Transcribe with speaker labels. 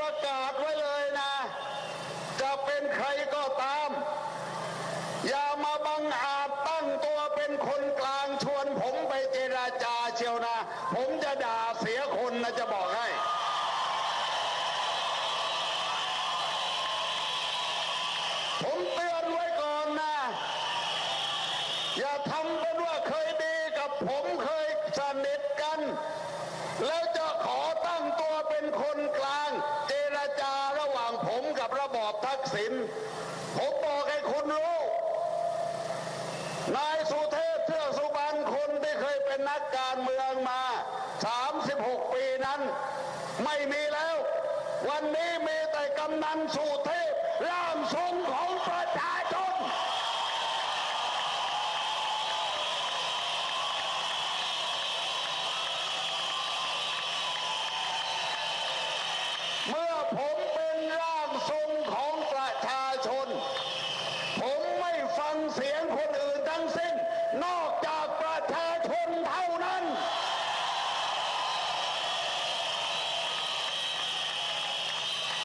Speaker 1: ประกาศไว้เลยนะ จะเป็นใครก็ตาม อย่ามาบังอาจตั้งตัวเป็นคนกลางชวนผมไปเจราจาเชียวนะ ผมจะด่าเสียคนนะจะบอกให้ผมเตือนไว้ก่อนนะอย่าทำเป็นว่าเคยดีกับผมเคยสนิทกันแล้วจะขอตั้งตัวเป็นคนกลาง เจรจาระหว่างผ มกับระบอบทักษิณผมบอกให้คุณรู้ นายสุเทพเทือกสุบรรณคนที่เคยเป็นนักการเมืองมา 36 ปีนั้น ไม่มีแล้ว วันนี้มีแต่กำนันสุเทพร่างทรง